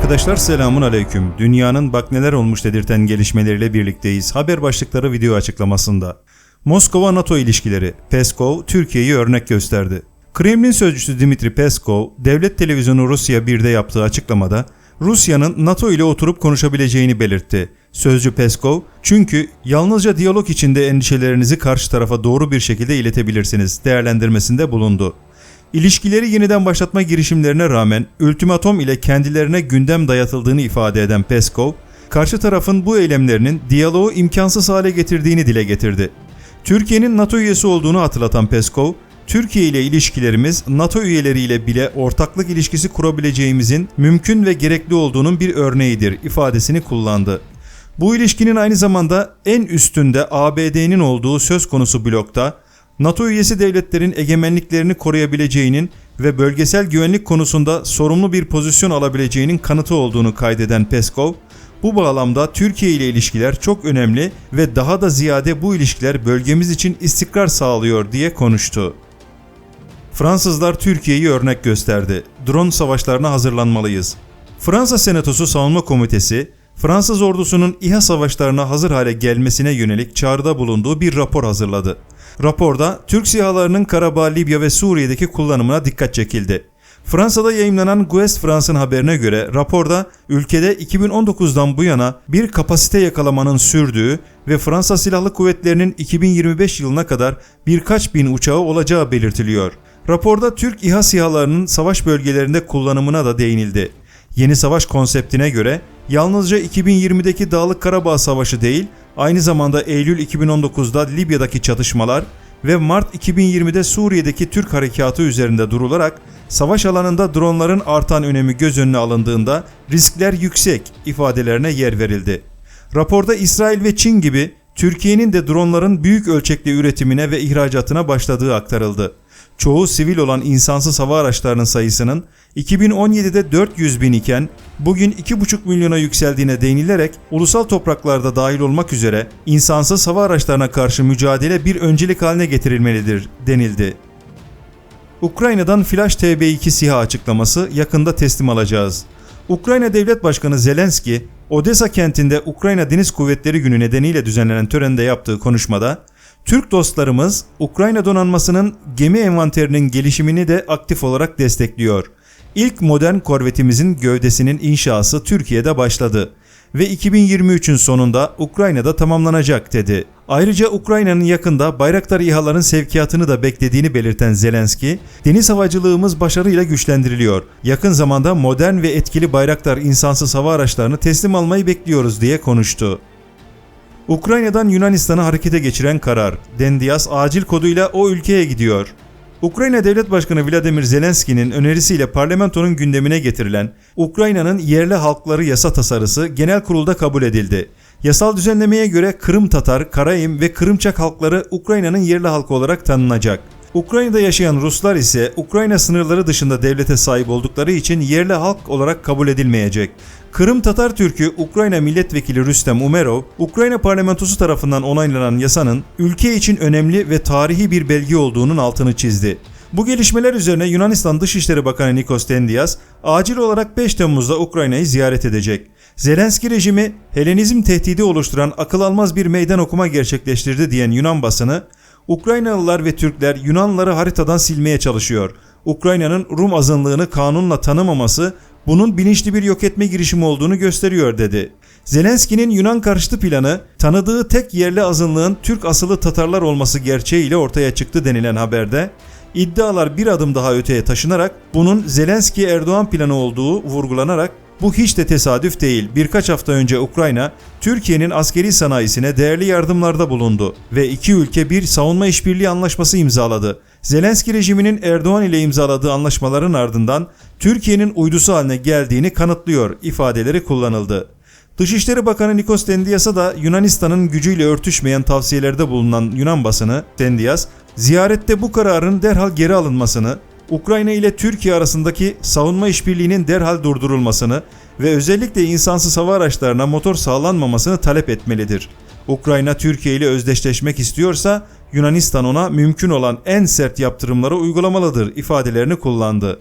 Arkadaşlar selamun aleyküm. Dünyanın bak neler olmuş dedirten gelişmeleriyle birlikteyiz. Haber başlıkları video açıklamasında. Moskova-NATO ilişkileri. Peskov, Türkiye'yi örnek gösterdi. Kremlin sözcüsü Dimitri Peskov, devlet televizyonu Rusya 1'de yaptığı açıklamada Rusya'nın NATO ile oturup konuşabileceğini belirtti. Sözcü Peskov, çünkü yalnızca diyalog içinde endişelerinizi karşı tarafa doğru bir şekilde iletebilirsiniz değerlendirmesinde bulundu. İlişkileri yeniden başlatma girişimlerine rağmen ultimatom ile kendilerine gündem dayatıldığını ifade eden Peskov, karşı tarafın bu eylemlerinin diyaloğu imkansız hale getirdiğini dile getirdi. Türkiye'nin NATO üyesi olduğunu hatırlatan Peskov, Türkiye ile ilişkilerimiz NATO üyeleriyle bile ortaklık ilişkisi kurabileceğimizin mümkün ve gerekli olduğunun bir örneğidir ifadesini kullandı. Bu ilişkinin aynı zamanda en üstünde ABD'nin olduğu söz konusu blokta NATO üyesi devletlerin egemenliklerini koruyabileceğinin ve bölgesel güvenlik konusunda sorumlu bir pozisyon alabileceğinin kanıtı olduğunu kaydeden Peskov, bu bağlamda Türkiye ile ilişkiler çok önemli ve daha da ziyade bu ilişkiler bölgemiz için istikrar sağlıyor diye konuştu. Fransızlar Türkiye'yi örnek gösterdi. Drone savaşlarına hazırlanmalıyız. Fransa Senatosu Savunma Komitesi, Fransız ordusunun İHA savaşlarına hazır hale gelmesine yönelik çağrıda bulunduğu bir rapor hazırladı. Raporda Türk SİHA'larının Karabağ, Libya ve Suriye'deki kullanımına dikkat çekildi. Fransa'da yayımlanan Guest France'ın haberine göre raporda ülkede 2019'dan bu yana bir kapasite yakalamanın sürdüğü ve Fransa Silahlı Kuvvetleri'nin 2025 yılına kadar birkaç bin uçağı olacağı belirtiliyor. Raporda Türk İHA SİHA'larının savaş bölgelerinde kullanımına da değinildi. Yeni savaş konseptine göre yalnızca 2020'deki Dağlık Karabağ Savaşı değil, aynı zamanda Eylül 2019'da Libya'daki çatışmalar ve Mart 2020'de Suriye'deki Türk harekatı üzerinde durularak savaş alanında dronların artan önemi göz önüne alındığında riskler yüksek ifadelerine yer verildi. Raporda İsrail ve Çin gibi Türkiye'nin de dronların büyük ölçekli üretimine ve ihracatına başladığı aktarıldı. Çoğu sivil olan insansız hava araçlarının sayısının 2017'de 400 bin iken bugün 2,5 milyona yükseldiğine değinilerek ulusal topraklarda dahil olmak üzere insansız hava araçlarına karşı mücadele bir öncelik haline getirilmelidir denildi. Ukrayna'dan Flash TB2 SİHA açıklaması yakında teslim alacağız. Ukrayna Devlet Başkanı Zelenski, Odessa kentinde Ukrayna Deniz Kuvvetleri Günü nedeniyle düzenlenen törende yaptığı konuşmada, Türk dostlarımız Ukrayna donanmasının gemi envanterinin gelişimini de aktif olarak destekliyor. İlk modern korvetimizin gövdesinin inşası Türkiye'de başladı ve 2023'ün sonunda Ukrayna'da tamamlanacak dedi. Ayrıca Ukrayna'nın yakında Bayraktar İHA'ların sevkiyatını da beklediğini belirten Zelenski, deniz havacılığımız başarıyla güçlendiriliyor. Yakın zamanda modern ve etkili Bayraktar insansız hava araçlarını teslim almayı bekliyoruz diye konuştu. Ukrayna'dan Yunanistan'a harekete geçiren karar. Dendias acil koduyla o ülkeye gidiyor. Ukrayna Devlet Başkanı Vladimir Zelenski'nin önerisiyle parlamentonun gündemine getirilen Ukrayna'nın yerli halkları yasa tasarısı genel kurulda kabul edildi. Yasal düzenlemeye göre Kırım Tatar, Karayim ve Kırımçak halkları Ukrayna'nın yerli halkı olarak tanınacak. Ukrayna'da yaşayan Ruslar ise Ukrayna sınırları dışında devlete sahip oldukları için yerli halk olarak kabul edilmeyecek. Kırım Tatar Türk'ü Ukrayna Milletvekili Rüstem Umerov, Ukrayna parlamentosu tarafından onaylanan yasanın ülke için önemli ve tarihi bir belge olduğunun altını çizdi. Bu gelişmeler üzerine Yunanistan Dışişleri Bakanı Nikos Dendias acil olarak 5 Temmuz'da Ukrayna'yı ziyaret edecek. Zelenski rejimi Helenizm tehdidi oluşturan akıl almaz bir meydan okuma gerçekleştirdi diyen Yunan basını, Ukraynalılar ve Türkler Yunanları haritadan silmeye çalışıyor. Ukrayna'nın Rum azınlığını kanunla tanımaması bunun bilinçli bir yok etme girişimi olduğunu gösteriyor dedi. Zelenski'nin Yunan karşıtı planı tanıdığı tek yerli azınlığın Türk asıllı Tatarlar olması gerçeğiyle ortaya çıktı denilen haberde iddialar bir adım daha öteye taşınarak bunun Zelenski Erdoğan planı olduğu vurgulanarak bu hiç de tesadüf değil. Birkaç hafta önce Ukrayna, Türkiye'nin askeri sanayisine değerli yardımlarda bulundu ve iki ülke bir savunma işbirliği anlaşması imzaladı. Zelenski rejiminin Erdoğan ile imzaladığı anlaşmaların ardından Türkiye'nin uydusu haline geldiğini kanıtlıyor ifadeleri kullanıldı. Dışişleri Bakanı Nikos Dendias'a da Yunanistan'ın gücüyle örtüşmeyen tavsiyelerde bulunan Yunan basını Dendias, ziyarette bu kararın derhal geri alınmasını, Ukrayna ile Türkiye arasındaki savunma işbirliğinin derhal durdurulmasını ve özellikle insansız hava araçlarına motor sağlanmamasını talep etmelidir. Ukrayna Türkiye ile özdeşleşmek istiyorsa Yunanistan ona mümkün olan en sert yaptırımları uygulamalıdır ifadelerini kullandı.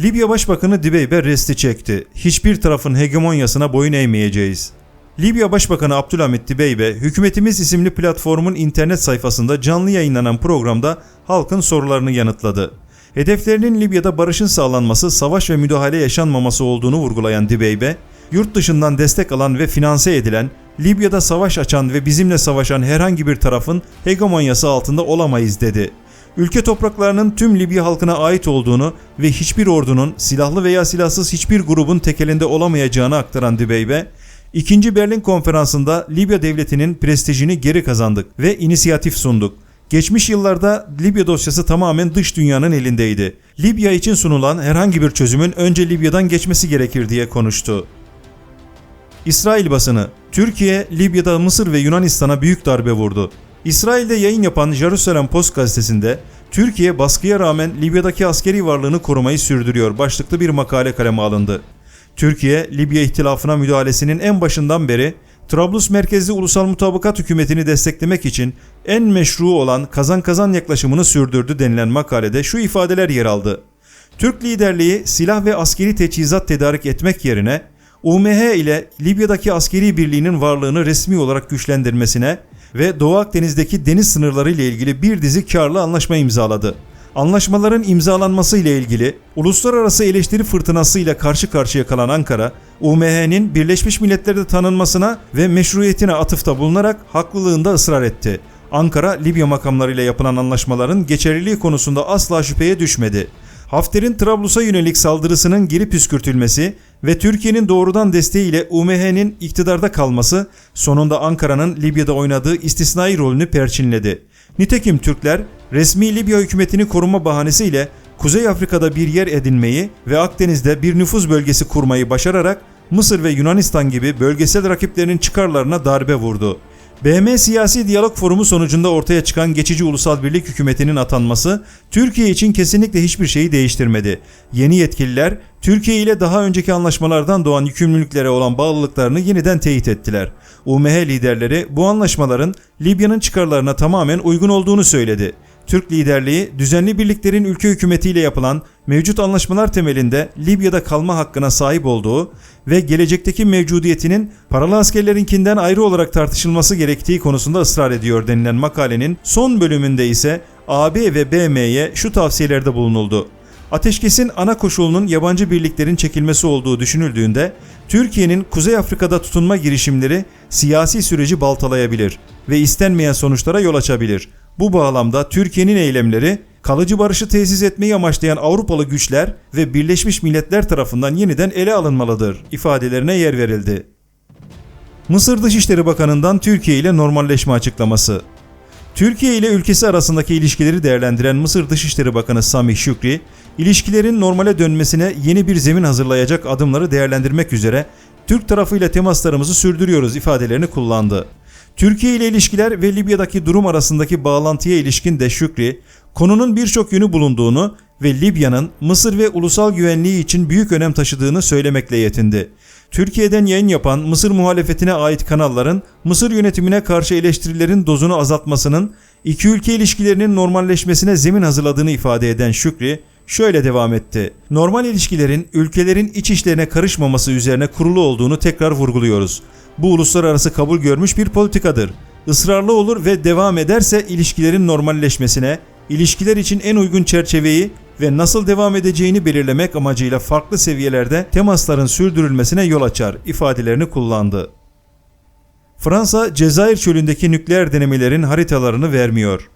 Libya Başbakanı Dibeybe resti çekti. Hiçbir tarafın hegemonyasına boyun eğmeyeceğiz. Libya Başbakanı Abdülhamit Dibeybe, Hükümetimiz isimli platformun internet sayfasında canlı yayınlanan programda halkın sorularını yanıtladı. Hedeflerinin Libya'da barışın sağlanması, savaş ve müdahale yaşanmaması olduğunu vurgulayan Dibeybe, yurt dışından destek alan ve finanse edilen, Libya'da savaş açan ve bizimle savaşan herhangi bir tarafın hegemonyası altında olamayız dedi. Ülke topraklarının tüm Libya halkına ait olduğunu ve hiçbir ordunun, silahlı veya silahsız hiçbir grubun tekelinde olamayacağını aktaran Dibeybe, İkinci Berlin Konferansı'nda Libya devletinin prestijini geri kazandık ve inisiyatif sunduk. Geçmiş yıllarda Libya dosyası tamamen dış dünyanın elindeydi. Libya için sunulan herhangi bir çözümün önce Libya'dan geçmesi gerekir diye konuştu. İsrail basını Türkiye, Libya'da Mısır ve Yunanistan'a büyük darbe vurdu. İsrail'de yayın yapan Jerusalem Post gazetesinde Türkiye baskıya rağmen Libya'daki askeri varlığını korumayı sürdürüyor başlıklı bir makale kaleme alındı. Türkiye, Libya ihtilafına müdahalesinin en başından beri Trablus merkezli ulusal mutabakat hükümetini desteklemek için en meşru olan kazan kazan yaklaşımını sürdürdü denilen makalede şu ifadeler yer aldı. Türk liderliği silah ve askeri teçhizat tedarik etmek yerine UMH ile Libya'daki askeri birliğinin varlığını resmi olarak güçlendirmesine ve Doğu Akdeniz'deki deniz sınırları ile ilgili bir dizi karlı anlaşma imzaladı. Anlaşmaların imzalanması ile ilgili uluslararası eleştiri fırtınasıyla karşı karşıya kalan Ankara, UMH'nin Birleşmiş Milletler'de tanınmasına ve meşruiyetine atıfta bulunarak haklılığında ısrar etti. Ankara, Libya makamlarıyla yapılan anlaşmaların geçerliliği konusunda asla şüpheye düşmedi. Hafter'in Trablus'a yönelik saldırısının geri püskürtülmesi ve Türkiye'nin doğrudan desteğiyle UMH'nin iktidarda kalması sonunda Ankara'nın Libya'da oynadığı istisnai rolünü perçinledi. Nitekim Türkler resmi Libya hükümetini koruma bahanesiyle Kuzey Afrika'da bir yer edinmeyi ve Akdeniz'de bir nüfuz bölgesi kurmayı başararak Mısır ve Yunanistan gibi bölgesel rakiplerinin çıkarlarına darbe vurdu. BM Siyasi Diyalog Forumu sonucunda ortaya çıkan geçici ulusal birlik hükümetinin atanması Türkiye için kesinlikle hiçbir şeyi değiştirmedi. Yeni yetkililer Türkiye ile daha önceki anlaşmalardan doğan yükümlülüklere olan bağlılıklarını yeniden teyit ettiler. UMH liderleri bu anlaşmaların Libya'nın çıkarlarına tamamen uygun olduğunu söyledi. Türk liderliği düzenli birliklerin ülke hükümetiyle yapılan mevcut anlaşmalar temelinde Libya'da kalma hakkına sahip olduğu ve gelecekteki mevcudiyetinin paralı askerlerinkinden ayrı olarak tartışılması gerektiği konusunda ısrar ediyor denilen makalenin son bölümünde ise AB ve BM'ye şu tavsiyelerde bulunuldu. Ateşkesin ana koşulunun yabancı birliklerin çekilmesi olduğu düşünüldüğünde Türkiye'nin Kuzey Afrika'da tutunma girişimleri siyasi süreci baltalayabilir ve istenmeyen sonuçlara yol açabilir. Bu bağlamda Türkiye'nin eylemleri kalıcı barışı tesis etmeyi amaçlayan Avrupalı güçler ve Birleşmiş Milletler tarafından yeniden ele alınmalıdır ifadelerine yer verildi. Mısır Dışişleri Bakanı'ndan Türkiye ile normalleşme açıklaması. Türkiye ile ülkesi arasındaki ilişkileri değerlendiren Mısır Dışişleri Bakanı Sami Şükri, ilişkilerin normale dönmesine yeni bir zemin hazırlayacak adımları değerlendirmek üzere Türk tarafıyla temaslarımızı sürdürüyoruz ifadelerini kullandı. Türkiye ile ilişkiler ve Libya'daki durum arasındaki bağlantıya ilişkin de Şükri, konunun birçok yönü bulunduğunu ve Libya'nın Mısır ve ulusal güvenliği için büyük önem taşıdığını söylemekle yetindi. Türkiye'den yayın yapan Mısır muhalefetine ait kanalların Mısır yönetimine karşı eleştirilerin dozunu azaltmasının iki ülke ilişkilerinin normalleşmesine zemin hazırladığını ifade eden Şükri, şöyle devam etti. Normal ilişkilerin ülkelerin iç işlerine karışmaması üzerine kurulu olduğunu tekrar vurguluyoruz. Bu uluslararası kabul görmüş bir politikadır. Israrlı olur ve devam ederse ilişkilerin normalleşmesine, ilişkiler için en uygun çerçeveyi ve nasıl devam edeceğini belirlemek amacıyla farklı seviyelerde temasların sürdürülmesine yol açar ifadelerini kullandı. Fransa, Cezayir çölündeki nükleer denemelerin haritalarını vermiyor.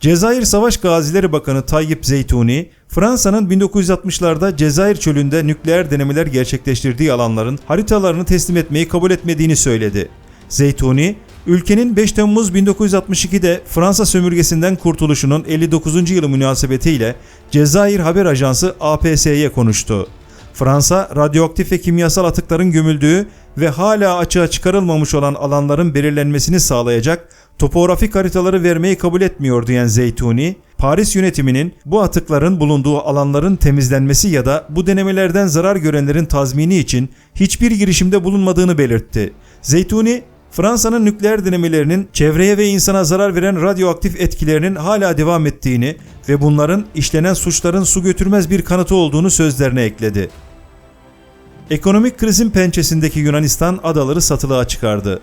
Cezayir Savaş Gazileri Bakanı Tayyip Zeytuni, Fransa'nın 1960'larda Cezayir çölünde nükleer denemeler gerçekleştirdiği alanların haritalarını teslim etmeyi kabul etmediğini söyledi. Zeytuni, ülkenin 5 Temmuz 1962'de Fransa sömürgesinden kurtuluşunun 59. yılı münasebetiyle Cezayir Haber Ajansı APS'ye konuştu. Fransa, radyoaktif ve kimyasal atıkların gömüldüğü ve hala açığa çıkarılmamış olan alanların belirlenmesini sağlayacak topografik haritaları vermeyi kabul etmiyor diyen Zeytuni, Paris yönetiminin bu atıkların bulunduğu alanların temizlenmesi ya da bu denemelerden zarar görenlerin tazmini için hiçbir girişimde bulunmadığını belirtti. Zeytuni, Fransa'nın nükleer denemelerinin çevreye ve insana zarar veren radyoaktif etkilerinin hala devam ettiğini ve bunların işlenen suçların su götürmez bir kanıtı olduğunu sözlerine ekledi. Ekonomik krizin pençesindeki Yunanistan adaları satılığa çıkardı.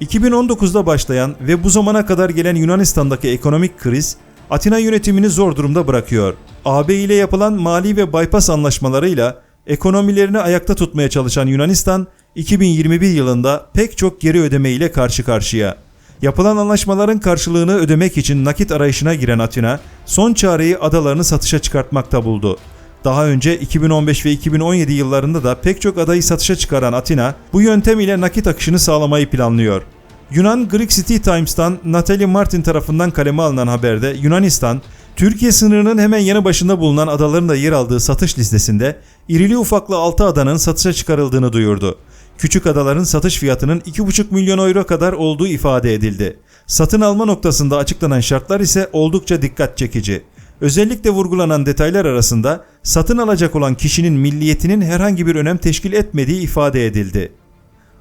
2019'da başlayan ve bu zamana kadar gelen Yunanistan'daki ekonomik kriz Atina yönetimini zor durumda bırakıyor. AB ile yapılan mali ve bypass anlaşmalarıyla ekonomilerini ayakta tutmaya çalışan Yunanistan 2021 yılında pek çok geri ödeme ile karşı karşıya. Yapılan anlaşmaların karşılığını ödemek için nakit arayışına giren Atina, son çareyi adalarını satışa çıkartmakta buldu. Daha önce 2015 ve 2017 yıllarında da pek çok adayı satışa çıkaran Atina, bu yöntem ile nakit akışını sağlamayı planlıyor. Yunan Greek City Times'tan Natalie Martin tarafından kaleme alınan haberde Yunanistan, Türkiye sınırının hemen yanı başında bulunan adaların da yer aldığı satış listesinde irili ufaklı 6 adanın satışa çıkarıldığını duyurdu. Küçük adaların satış fiyatının 2,5 milyon euro kadar olduğu ifade edildi. Satın alma noktasında açıklanan şartlar ise oldukça dikkat çekici. Özellikle vurgulanan detaylar arasında satın alacak olan kişinin milliyetinin herhangi bir önem teşkil etmediği ifade edildi.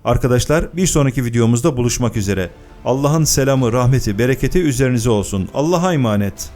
Arkadaşlar bir sonraki videomuzda buluşmak üzere. Allah'ın selamı, rahmeti, bereketi üzerinize olsun. Allah'a emanet.